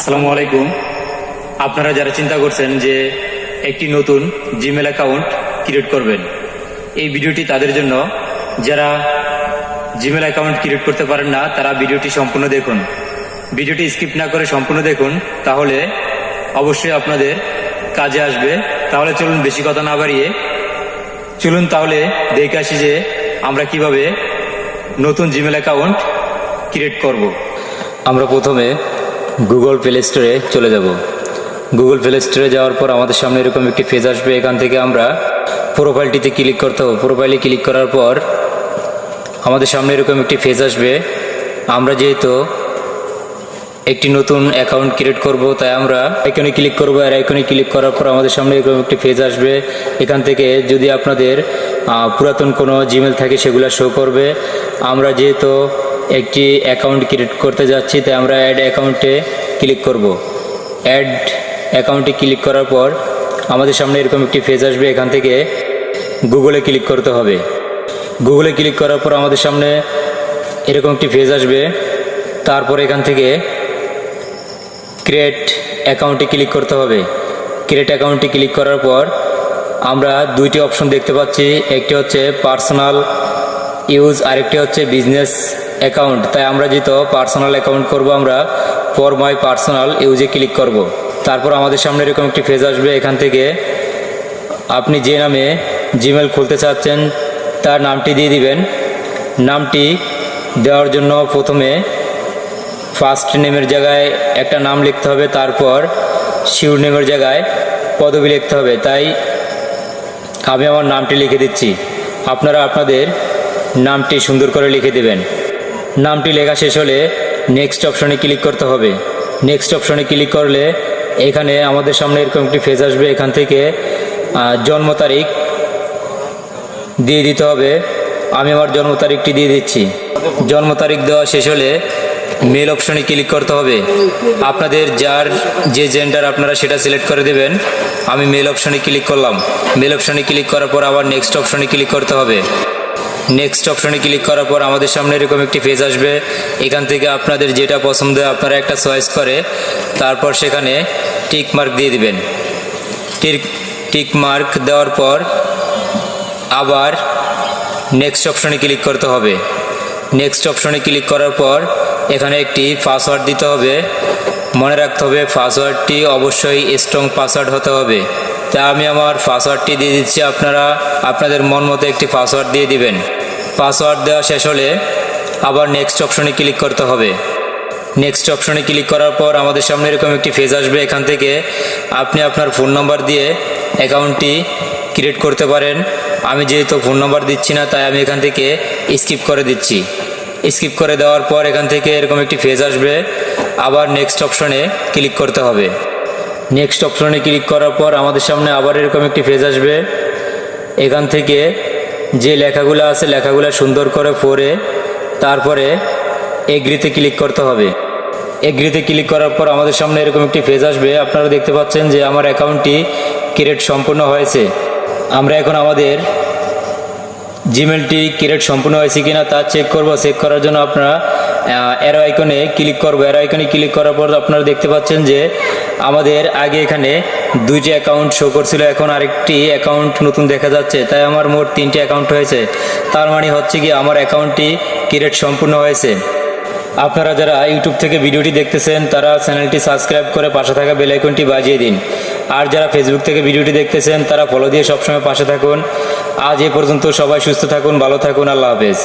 আসসালামু আলাইকুম। আপনারা যারা চিন্তা করছেন যে একটি নতুন জিমেল অ্যাকাউন্ট ক্রিয়েট করবেন, এই ভিডিওটি তাদের জন্য। যারা জিমেল অ্যাকাউন্ট ক্রিয়েট করতে পারেন না, তারা ভিডিওটি সম্পূর্ণ দেখুন। ভিডিওটি স্কিপ না করে সম্পূর্ণ দেখুন, তাহলে অবশ্যই আপনাদের কাজে আসবে। তাহলে চলুন বেশি কথা না বাড়িয়ে, চলুন তাহলে দেখে আসি যে আমরা কীভাবে নতুন জিমেল অ্যাকাউন্ট ক্রিয়েট করব। আমরা প্রথমে গুগল প্লে স্টোরে চলে যাব। গুগল প্লে স্টোরে যাওয়ার পর আমাদের সামনে এরকম একটি পেজ আসবে। এখান থেকে আমরা প্রোফাইলটিতে ক্লিক করতে হবে। প্রোফাইলে ক্লিক করার পর আমাদের সামনে এরকম একটি পেজ আসবে। আমরা যেহেতু একটি নতুন অ্যাকাউন্ট ক্রিয়েট করব, তাই আমরা আইকনে ক্লিক করব। আর আইকনে ক্লিক করার পর আমাদের সামনে এরকম একটি পেজ আসবে। এখান থেকে যদি আপনাদের পুরাতন কোনো জিমেল থাকে, সেগুলো শো করবে। আমরা যেহেতু একটি অ্যাকাউন্ট ক্রিয়েট করতে যাচ্ছি, তাই আমরা অ্যাড অ্যাকাউন্টে ক্লিক করব। অ্যাড অ্যাকাউন্টে ক্লিক করার পর আমাদের সামনে এরকম একটি পেজ আসবে, এখান থেকে গুগলে ক্লিক করতে হবে। গুগলে ক্লিক করার পর আমাদের সামনে এরকম একটি পেজ আসবে। তারপর এখান থেকে ক্রিয়েট অ্যাকাউন্টে ক্লিক করতে হবে। ক্রিয়েট অ্যাকাউন্টে ক্লিক করার পর আমরা দুইটি অপশন দেখতে পাচ্ছি, একটি হচ্ছে পার্সোনাল ইউজ আরেকটি হচ্ছে বিজনেস অ্যাকাউন্ট, তাই আমরা যেহেতু পার্সোনাল অ্যাকাউন্ট করব আমরা ফর মাই পার্সোনাল ইউজে ক্লিক করব। তারপর আমাদের সামনে এরকম একটি ফেজ আসবে, এখান থেকে আপনি যে নামে জিমেল খুলতে চাচ্ছেন, তার নামটি দিয়ে দিবেন। নামটি দেওয়ার জন্য প্রথমে ফার্স্ট নেমের জায়গায় একটা নাম লিখতে হবে, তারপর শিউর নেমের জায়গায় পদবি লিখতে হবে। তাই আমি আমার নামটি লিখে দিচ্ছি। আপনারা আপনাদের নামটি সুন্দর করে লিখে দেবেন। নামটি লেখা শেষ হলে নেক্সট অপশনে ক্লিক করতে হবে। নেক্সট অপশনে ক্লিক করলে এখানে আমাদের সামনে এরকম একটি ফেজ আসবে। এখান থেকে জন্ম তারিখ দিয়ে দিতে হবে। আমি আমার জন্ম তারিখটি দিয়ে দিচ্ছি। জন্ম তারিখ দেওয়া শেষ হলে মেল অপশনে ক্লিক করতে হবে। আপনাদের যার যে জেন্ডার আপনারা সেটা সিলেক্ট করে দেবেন। আমি মেল অপশনে ক্লিক করলাম। মেল অপশনে ক্লিক করার পর আবার নেক্সট অপশনে ক্লিক করতে হবে। নেক্সট অপশনে ক্লিক করার পর আমাদের সামনে এরকম একটি পেজ আসবে। এখান থেকে আপনাদের যেটা পছন্দ আপনারা একটা চয়েস করে, তারপর সেখানে টিক মার্ক দিয়ে দিবেন। টিক টিক মার্ক দেওয়ার পর আবার নেক্সট অপশনে ক্লিক করতে হবে। নেক্সট অপশনে ক্লিক করার পর এখানে একটি পাসওয়ার্ড দিতে হবে। মনে রাখতে হবে পাসওয়ার্ডটি অবশ্যই স্ট্রং পাসওয়ার্ড হতে হবে। তা আমি আমার পাসওয়ার্ডটি দিয়ে দিচ্ছি, আপনারা আপনাদের মন মতো একটি পাসওয়ার্ড দিয়ে দিবেন। পাসওয়ার্ড দেওয়া শেষ হলে আবার নেক্সট অপশনে ক্লিক করতে হবে। নেক্সট অপশনে ক্লিক করার পর আমাদের সামনে এরকম একটি ফেজ আসবে, এখান থেকে আপনি আপনার ফোন নাম্বার দিয়ে অ্যাকাউন্টটি ক্রিয়েট করতে পারেন। আমি যেহেতু ফোন নাম্বার দিচ্ছি না, তাই আমি এখান থেকে স্কিপ করে দিচ্ছি। স্কিপ করে দেওয়ার পর এখান থেকে এরকম একটি ফেজ আসবে, আবার নেক্সট অপশনে ক্লিক করতে হবে। নেক্সট অপশনে ক্লিক করার পর আমাদের সামনে আবার এরকম একটি ফেজ আসবে। এখান থেকে যে লেখাগুলো আছে, লেখাগুলো সুন্দর করে পড়ে তারপরে এগ্রিতে ক্লিক করতে হবে। এগ্রিতে ক্লিক করার পর আমাদের সামনে এরকম একটি ফেজ আসবে। আপনারা দেখতে পাচ্ছেন যে আমার অ্যাকাউন্টটি ক্রিয়েট সম্পূর্ণ হয়েছে। আমরা এখন আমাদের জিমেলটি ক্রিয়েট সম্পূর্ণ হয়েছে কিনা তা চেক করব চেক করার জন্য আপনারা এরো আইকনে ক্লিক করব। এরো আইকনে ক্লিক করার পর আপনারা দেখতে পাচ্ছেন যে আমাদের আগে এখানে দুইটি অ্যাকাউন্ট শো করছিল, এখন আরেকটি অ্যাকাউন্ট নতুন দেখা যাচ্ছে। তাই আমার মোট তিনটি অ্যাকাউন্ট হয়েছে। তার মানে হচ্ছে কি আমার অ্যাকাউন্টটি ক্রিয়েট সম্পূর্ণ হয়েছে। আপনারা যারা ইউটিউব থেকে ভিডিওটি দেখতেছেন, তারা চ্যানেলটি সাবস্ক্রাইব করে পাশে থাকা বেল আইকনটি বাজিয়ে দিন। আর যারা ফেসবুক থেকে ভিডিওটি দেখতেছেন, তারা ফলো দিয়ে সবসময় পাশে থাকুন। আজ এ পর্যন্ত সবাই সুস্থ থাকুন, ভালো থাকুন, আল্লাহ হাফেজ।